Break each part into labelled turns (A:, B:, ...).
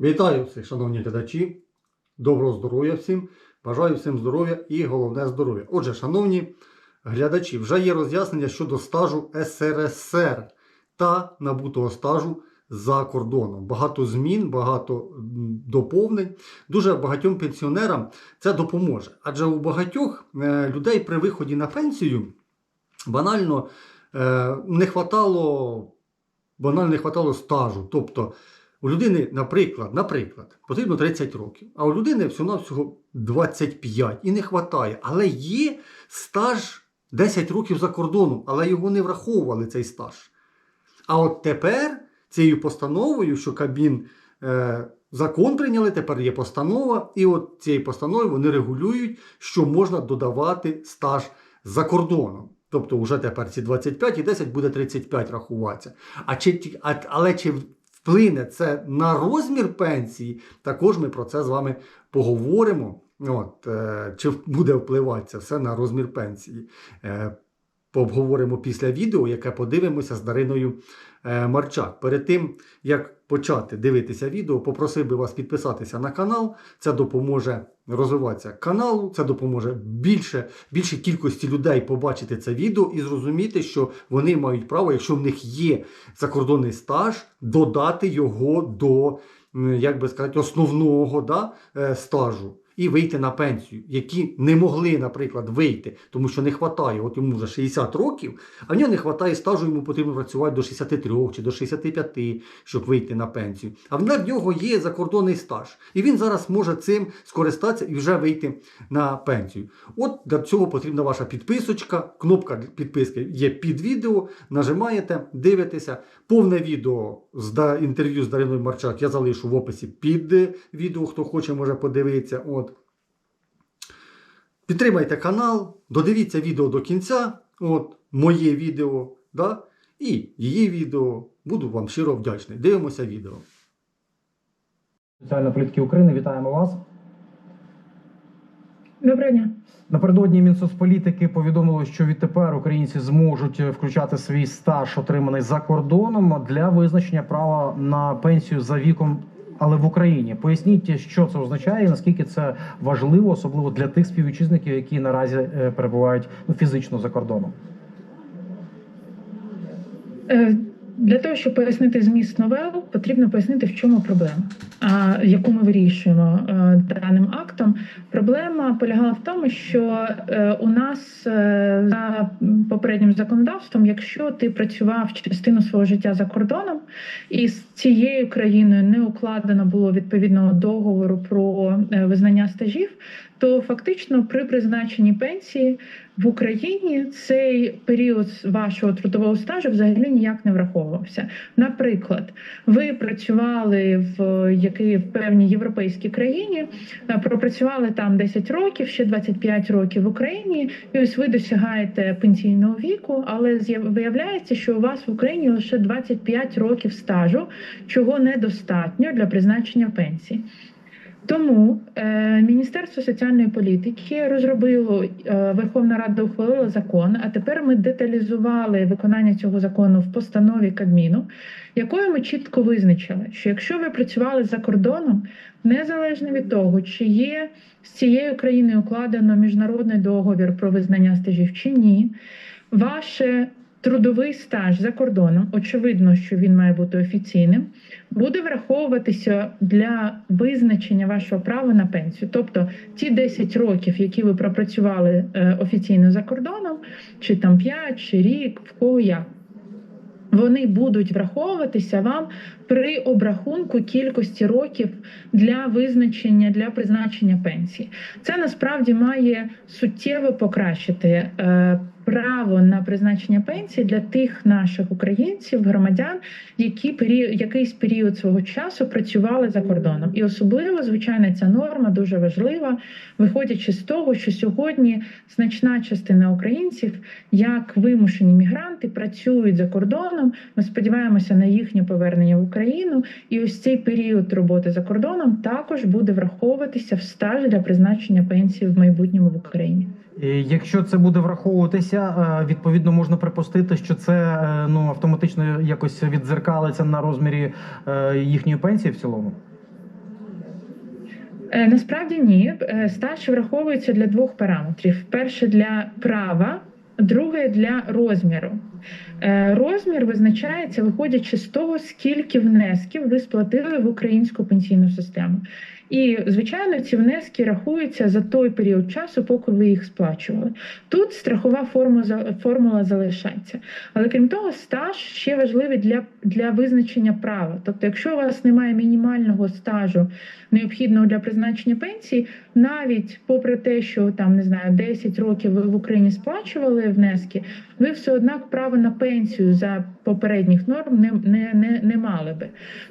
A: Вітаю всіх, шановні глядачі. Доброго здоров'я всім. Бажаю всім здоров'я і головне здоров'я. Отже, шановні глядачі, вже є роз'яснення щодо стажу СРСР та набутого стажу за кордоном. Багато змін, багато доповнень. Дуже багатьом пенсіонерам це допоможе. Адже у багатьох е, людей при виході на пенсію банально е, не хватало, банально не хватало стажу. Тобто у людини, наприклад, наприклад, потрібно 30 років, а у людини всього-навсього 25 і не вистачає. Але є стаж 10 років за кордоном, але його не враховували цей стаж. А от тепер цією постановою, що Кабмін е, закон прийняли, тепер є постанова, і от цією постановою вони регулюють, що можна додавати стаж за кордоном. Тобто вже тепер ці 25 і 10 буде 35 рахуватися. А чи, а, але чи вплине це на розмір пенсії, також ми про це з вами поговоримо. От, е, чи буде впливати це все на розмір пенсії. Е, пообговоримо після відео, яке подивимося з Дариною е, Марчак. Перед тим, як почати дивитися відео, попросив би вас підписатися на канал. Це допоможе розвиватися каналу, це допоможе більше, більшій кількості людей побачити це відео і зрозуміти, що вони мають право, якщо в них є закордонний стаж, додати його до, як би сказати, основного да, е, стажу. І вийти на пенсію, які не могли, наприклад, вийти, тому що не вистачає, от йому вже 60 років, а в нього не вистачає стажу, йому потрібно працювати до 63 чи до 65, щоб вийти на пенсію. А в нього є закордонний стаж. І він зараз може цим скористатися і вже вийти на пенсію. От для цього потрібна ваша підписочка. Кнопка підписки є під відео. Нажимаєте, дивитеся. Повне відео з інтерв'ю з Дариною Марчак я залишу в описі під відео. Хто хоче, може подивитися. От. Підтримайте канал, додивіться відео до кінця. От, моє відео, да? і її відео. Буду вам щиро вдячний. Дивимося відео.
B: Соціальної політики України. Вітаємо вас.
C: Доброго дня.
B: Напередодні Мінсоцполітики повідомило, що відтепер українці зможуть включати свій стаж, отриманий за кордоном, для визначення права на пенсію за віком. Але в Україні поясніть, що це означає, і наскільки це важливо, особливо для тих співвітчизників, які наразі е, перебувають ну, фізично за кордоном.
C: Для того, щоб пояснити зміст новел, потрібно пояснити, в чому проблема, а, яку ми вирішуємо е, даним актом. Проблема полягала в тому, що е, у нас е, за попереднім законодавством, якщо ти працював частину свого життя за кордоном, і з цією країною не укладено було відповідного договору про визнання стажів, то фактично при призначенні пенсії в Україні цей період вашого трудового стажу взагалі ніяк не враховувався. Наприклад, ви працювали в якій в певній європейській країні, е, пропрацювали там 10 років, ще 25 років в Україні, і ось ви досягаєте пенсійного віку, але виявляється, що у вас в Україні лише 25 років стажу, чого недостатньо для призначення пенсії. Тому е, Міністерство соціальної політики розробило е, Верховна Рада ухвалила закон. А тепер ми деталізували виконання цього закону в постанові Кабміну, якою ми чітко визначили, що якщо ви працювали за кордоном, незалежно від того, чи є з цією країною укладено міжнародний договір про визнання стажів чи ні, ваше трудовий стаж за кордоном, очевидно, що він має бути офіційним, буде враховуватися для визначення вашого права на пенсію. Тобто ті 10 років, які ви пропрацювали е, офіційно за кордоном, чи там 5, чи рік, в кого як. Вони будуть враховуватися вам при обрахунку кількості років для визначення для призначення пенсії. Це насправді має суттєво покращити е, право на призначення пенсії для тих наших українців, громадян, які період, якийсь період свого часу працювали за кордоном. І особливо, звичайно, ця норма дуже важлива, виходячи з того, що сьогодні значна частина українців, як вимушені мігранти, працюють за кордоном. Ми сподіваємося на їхнє повернення в Україну. І ось цей період роботи за кордоном також буде враховуватися в стаж для призначення пенсії в майбутньому в Україні.
B: Якщо це буде враховуватися, е, відповідно можна припустити, що це е, ну автоматично якось віддзеркалиться на розмірі е, їхньої пенсії в цілому.
C: Насправді ні. Стаж враховується для двох параметрів: перше для права, друге для розміру. Розмір визначається, виходячи з того, скільки внесків ви сплатили в українську пенсійну систему. І, звичайно, ці внески рахуються за той період часу, поки ви їх сплачували. Тут страхова формула, формула залишається. Але крім того, стаж ще важливий для, для визначення права. Тобто, якщо у вас немає мінімального стажу, необхідного для призначення пенсії, навіть попри те, що там не знаю 10 років ви в Україні сплачували внески, ви все однак право на пенсію за попередніх норм не, не, не, не мали би.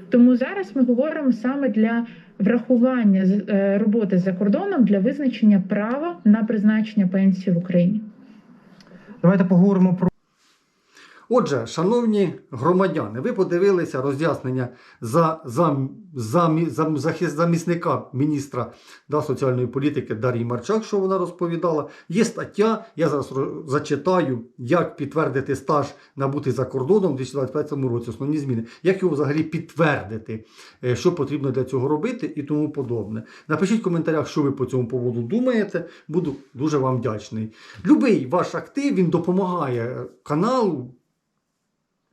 C: Тому зараз ми говоримо саме для врахування е, роботи за кордоном для визначення права на призначення пенсії в Україні.
B: Давайте поговоримо про.
A: Отже, шановні громадяни, ви подивилися роз'яснення за, за, за, за, захис- замісника міністра да, соціальної політики Дар'ї Марчак, що вона розповідала. Є стаття, я зараз зачитаю, як підтвердити стаж набутий за кордоном у 2025 році, основні зміни, як його взагалі підтвердити, е, що потрібно для цього робити і тому подобне. Напишіть в коментарях, що ви по цьому поводу думаєте. Буду дуже вам вдячний. Любий ваш актив він допомагає каналу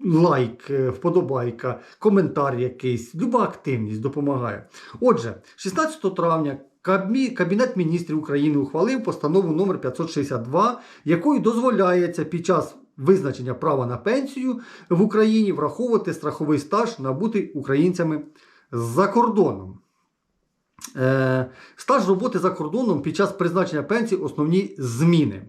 A: лайк, е, вподобайка, коментар якийсь, люба активність допомагає. Отже, 16 травня Кабінет міністрів України ухвалив постанову номер 562, якою дозволяється під час визначення права на пенсію в Україні враховувати страховий стаж, набутий українцями за кордоном. Е, стаж роботи за кордоном під час призначення пенсії основні зміни.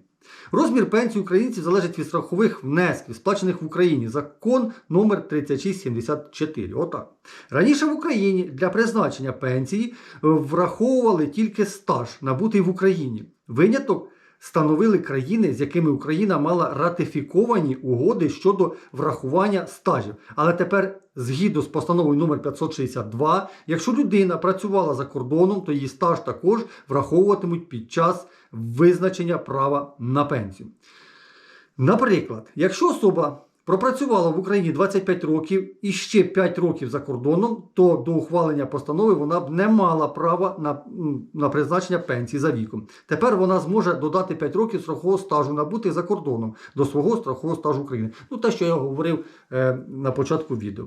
A: Розмір пенсії українців залежить від страхових внесків, сплачених в Україні. Закон номер 3674. Отак. Раніше в Україні для призначення пенсії е, враховували тільки стаж, набутий в Україні. Виняток становили країни, з якими Україна мала ратифіковані угоди щодо врахування стажів. Але тепер, згідно з постановою номер 562, якщо людина працювала за кордоном, то її стаж також враховуватимуть під час визначення права на пенсію. Наприклад, якщо особа пропрацювала в Україні 25 років і ще 5 років за кордоном, то до ухвалення постанови вона б не мала права на, на призначення пенсії за віком. Тепер вона зможе додати 5 років страхового стажу набути за кордоном до свого страхового стажу України. Ну, те, що я говорив е, на початку відео.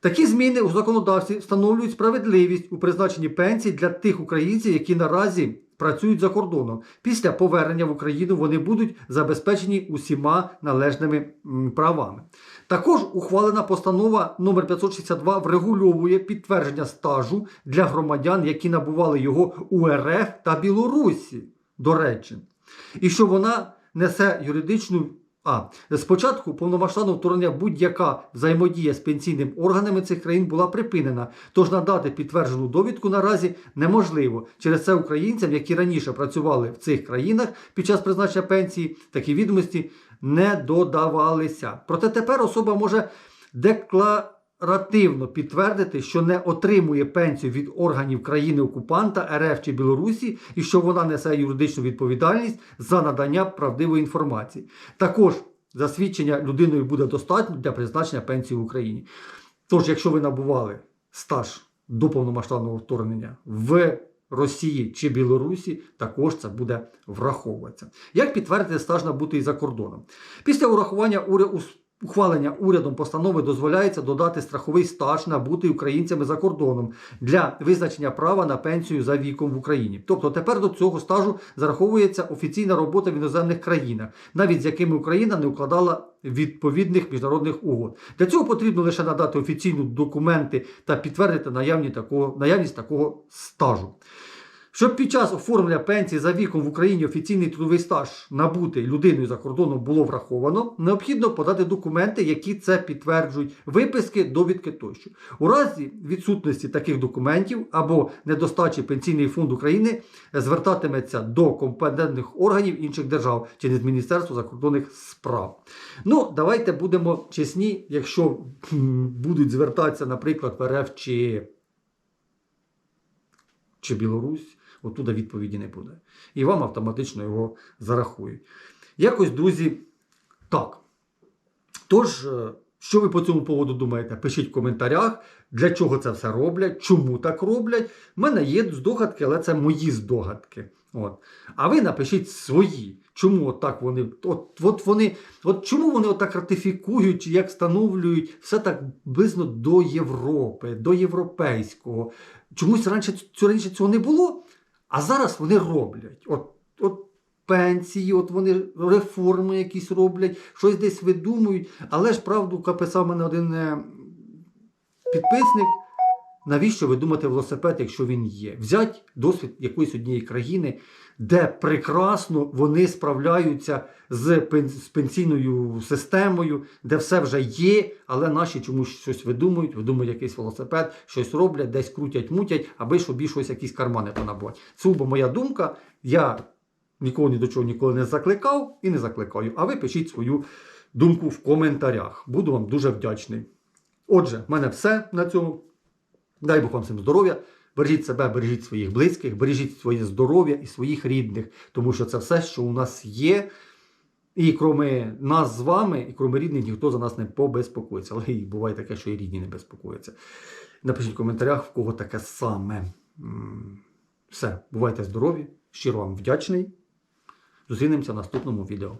A: Такі зміни у законодавстві встановлюють справедливість у призначенні пенсій для тих українців, які наразі працюють за кордоном. Після повернення в Україну вони будуть забезпечені усіма належними правами. Також ухвалена постанова номер 562 врегульовує підтвердження стажу для громадян, які набували його у РФ та Білорусі, до речі, і що вона несе юридичну. А спочатку повномасштабного вторгнення будь-яка взаємодія з пенсійними органами цих країн була припинена. Тож надати підтверджену довідку наразі неможливо. Через це українцям, які раніше працювали в цих країнах під час призначення пенсії, такі відомості не додавалися. Проте тепер особа може декларативно підтвердити, що не отримує пенсію від органів країни-окупанта РФ чи Білорусі, і що вона несе юридичну відповідальність за надання правдивої інформації. Також засвідчення людиною буде достатньо для призначення пенсії в Україні. Тож, якщо ви набували стаж до повномасштабного вторгнення в Росії чи Білорусі, також це буде враховуватися. Як підтвердити стаж набутий за кордоном? Після урахування уря- ус- ухвалення урядом постанови дозволяється додати страховий стаж, набутий українцями за кордоном для визначення права на пенсію за віком в Україні. Тобто тепер до цього стажу зараховується офіційна робота в іноземних країнах, навіть з якими Україна не укладала відповідних міжнародних угод. Для цього потрібно лише надати офіційні документи та підтвердити наявні такого, наявність такого стажу. Щоб під час оформлення пенсії за віком в Україні офіційний трудовий стаж набутий людиною за кордоном було враховано, необхідно подати документи, які це підтверджують, виписки, довідки тощо. У разі відсутності таких документів або недостачі Пенсійний фонд України звертатиметься до компетентних органів інших держав через Міністерство закордонних справ. Ну, давайте будемо чесні, якщо будуть звертатися, наприклад, в РФ чи чи Білорусь, оттуда відповіді не буде. І вам автоматично його зарахують. Якось, друзі, так. Тож, е, Що ви по цьому поводу думаєте? Пишіть в коментарях, для чого це все роблять, чому так роблять. У мене є здогадки, але це мої здогадки. От. А ви напишіть свої. Чому от так вони, от, от вони, от чому вони отак ратифікують, як встановлюють все так близько до Європи, до європейського. Чомусь раніше, раніше цього не було, а зараз вони роблять. От, от пенсії, от вони реформи якісь роблять, щось десь видумують. Але ж правду писав мене один е, підписник. Навіщо ви думаєте велосипед, якщо він є? Взять досвід якоїсь однієї країни, де прекрасно вони справляються з, пенсійною системою, де все вже є, але наші чомусь щось видумують, видумують якийсь велосипед, щось роблять, десь крутять, мутять, аби собі щось якісь кармани понабувати. Це бо моя думка. Я нікого ні до чого ніколи не закликав і не закликаю. А ви пишіть свою думку в коментарях. Буду вам дуже вдячний. Отже, в мене все на цьому. Дай Бог вам всім здоров'я. Бережіть себе, бережіть своїх близьких, бережіть своє здоров'я і своїх рідних, тому що це все, що у нас є. І крім нас з вами, і крім рідних, ніхто за нас не побезпокоїться. Але і буває таке, що і рідні не безпокояться. Напишіть в коментарях, в кого таке саме. Все, бувайте здорові, щиро вам вдячний. Зустрінемося в наступному відео.